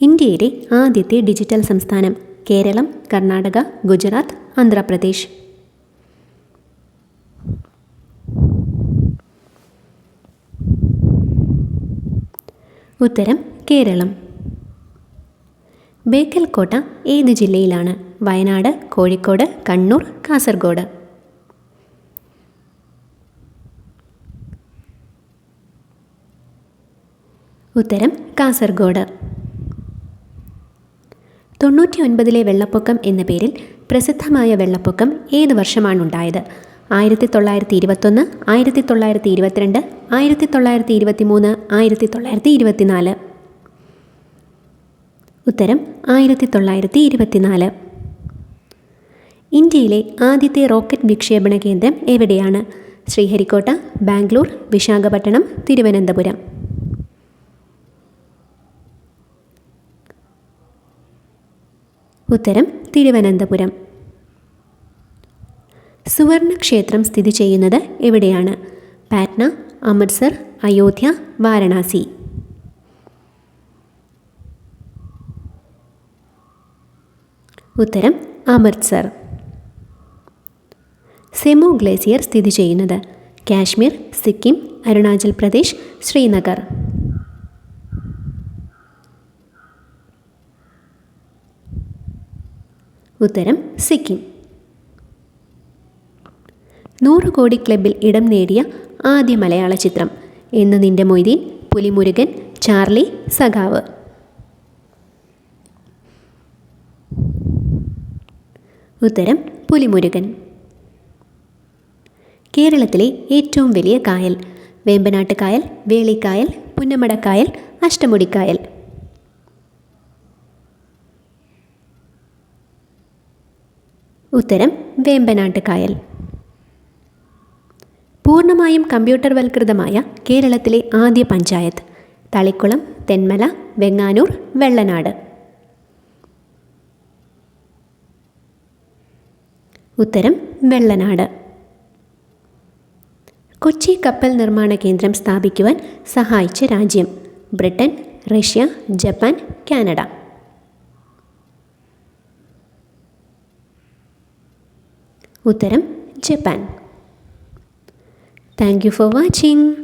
ഇന്ത്യയിലെ ആദ്യത്തെ ഡിജിറ്റൽ സംസ്ഥാനം കേരളം കർണാടക ഗുജറാത്ത് ആന്ധ്രാപ്രദേശ്. ഉത്തരം കേരളം. ബേക്കൽ കോട്ട ഏത് ജില്ലയിലാണ്? വയനാട് കോഴിക്കോട് കണ്ണൂർ കാസർഗോഡ്. ഉത്തരം കാസർഗോഡ്. തൊണ്ണൂറ്റി ഒൻപതിലെ വെള്ളപ്പൊക്കം എന്ന പേരിൽ പ്രസിദ്ധമായ വെള്ളപ്പൊക്കം ഏത് വർഷമാണുണ്ടായത്? ആയിരത്തി തൊള്ളായിരത്തി ഇരുപത്തൊന്ന് ആയിരത്തി തൊള്ളായിരത്തി ഇരുപത്തിരണ്ട് ആയിരത്തി തൊള്ളായിരത്തി ഇരുപത്തി മൂന്ന് ആയിരത്തി തൊള്ളായിരത്തി ഇരുപത്തിനാല് ഉത്തരം ആയിരത്തി തൊള്ളായിരത്തി ഇരുപത്തിനാല് ഇന്ത്യയിലെ ആദ്യത്തെ റോക്കറ്റ് വിക്ഷേപണ കേന്ദ്രം എവിടെയാണ്? ശ്രീഹരിക്കോട്ട ബാംഗ്ലൂർ വിശാഖപട്ടണം തിരുവനന്തപുരം. ഉത്തരം തിരുവനന്തപുരം. സുവർണക്ഷേത്രം സ്ഥിതി ചെയ്യുന്നത് എവിടെയാണ്? പാറ്റ്ന അമൃത്സർ അയോധ്യ വാരണാസി. ഉത്തരം അമൃത്സർ. സെമു ഗ്ലേസിയർ സ്ഥിതി ചെയ്യുന്നത് കാശ്മീർ സിക്കിം അരുണാചൽ പ്രദേശ് ശ്രീനഗർ. ഉത്തരം സിക്കിം. നൂറ് കോടി ക്ലബിൽ ഇടം നേടിയ ആദ്യ മലയാള ചിത്രം. എന്ന് നിന്റെ മൊയ്തീൻ പുലിമുരുകൻ ചാർലി സഖാവ്. ഉത്തരം പുലിമുരുകൻ. കേരളത്തിലെ ഏറ്റവും വലിയ കായൽ. വേമ്പനാട്ട് കായൽ വേളിക്കായൽ പുന്നമടക്കായൽ അഷ്ടമുടിക്കായൽ. ഉത്തരം വേമ്പനാട്ട് കായൽ പൂർണമായും കമ്പ്യൂട്ടർവൽകൃതമായ കേരളത്തിലെ ആദ്യ പഞ്ചായത്ത് തളിക്കുളം തെന്മല വെങ്ങാനൂർ വെള്ളനാട്. ഉത്തരം വെള്ളനാട്. കൊച്ചി കപ്പൽ നിർമ്മാണ കേന്ദ്രം സ്ഥാപിക്കുവാൻ സഹായിച്ച രാജ്യം ബ്രിട്ടൻ റഷ്യ ജപ്പാൻ കാനഡ. ഉത്തരം Japan. Thank you for watching